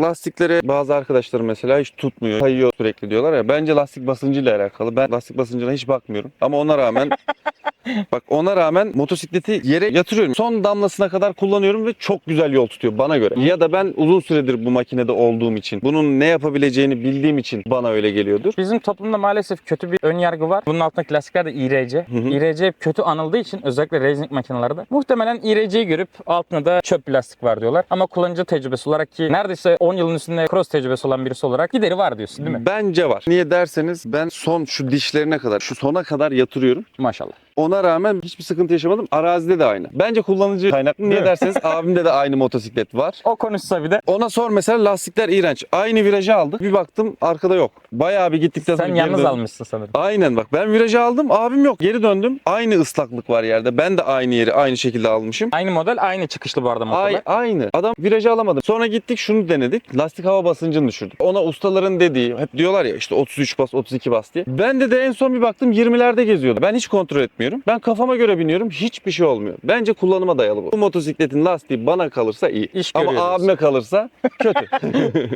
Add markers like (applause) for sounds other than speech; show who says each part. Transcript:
Speaker 1: Lastikleri bazı arkadaşlarım mesela hiç tutmuyor, kayıyor sürekli diyorlar ya. Bence lastik basıncıyla alakalı. Ben lastik basıncına hiç bakmıyorum. Ama ona rağmen (laughs) Bak ona rağmen motosikleti yere yatırıyorum. Son damlasına kadar kullanıyorum ve çok güzel yol tutuyor bana göre. Ya da ben uzun süredir bu makinede olduğum için, bunun ne yapabileceğini bildiğim için bana öyle geliyordur.
Speaker 2: Bizim toplumda maalesef kötü bir ön yargı var. Bunun altındaki lastikler de IRC.
Speaker 1: hı.
Speaker 2: IRC hep kötü anıldığı için özellikle racing makinelerde muhtemelen IRC'yi görüp altında da çöp bir lastik var diyorlar. Ama kullanıcı tecrübesi olarak ki neredeyse 10 yılın üstünde cross tecrübesi olan birisi olarak gideri var diyorsun değil mi?
Speaker 1: Bence var. Niye derseniz ben son şu dişlerine kadar, şu sona kadar yatırıyorum.
Speaker 2: Maşallah.
Speaker 1: Ona rağmen hiçbir sıkıntı yaşamadım. Arazide de aynı. Bence kullanıcı kaynaklı. Niye derseniz (laughs) abimde de aynı motosiklet var.
Speaker 2: O konuşsa bir de
Speaker 1: Ona sor mesela lastikler iğrenç. Aynı virajı aldık. Bir baktım arkada yok. Bayağı bir gittikten sonra
Speaker 2: sen
Speaker 1: geri
Speaker 2: yalnız
Speaker 1: döndüm.
Speaker 2: almışsın sanırım.
Speaker 1: Aynen bak ben virajı aldım abim yok. Geri döndüm. Aynı ıslaklık var yerde. Ben de aynı yeri aynı şekilde almışım.
Speaker 2: Aynı model aynı çıkışlı bu arada motorlar.
Speaker 1: Ay, aynı. Adam virajı alamadı. Sonra gittik şunu denedik. Lastik hava basıncını düşürdük. Ona ustaların dediği hep diyorlar ya işte 33 bas 32 bas diye. Ben de de en son bir baktım 20'lerde geziyordu. Ben hiç kontrol etmiyorum. Ben kafama göre biniyorum. Hiçbir şey olmuyor. Bence kullanıma dayalı bu. Bu motosikletin lastiği bana kalırsa iyi.
Speaker 2: İş
Speaker 1: Ama
Speaker 2: görüyoruz.
Speaker 1: abime kalırsa (laughs) kötü. (laughs)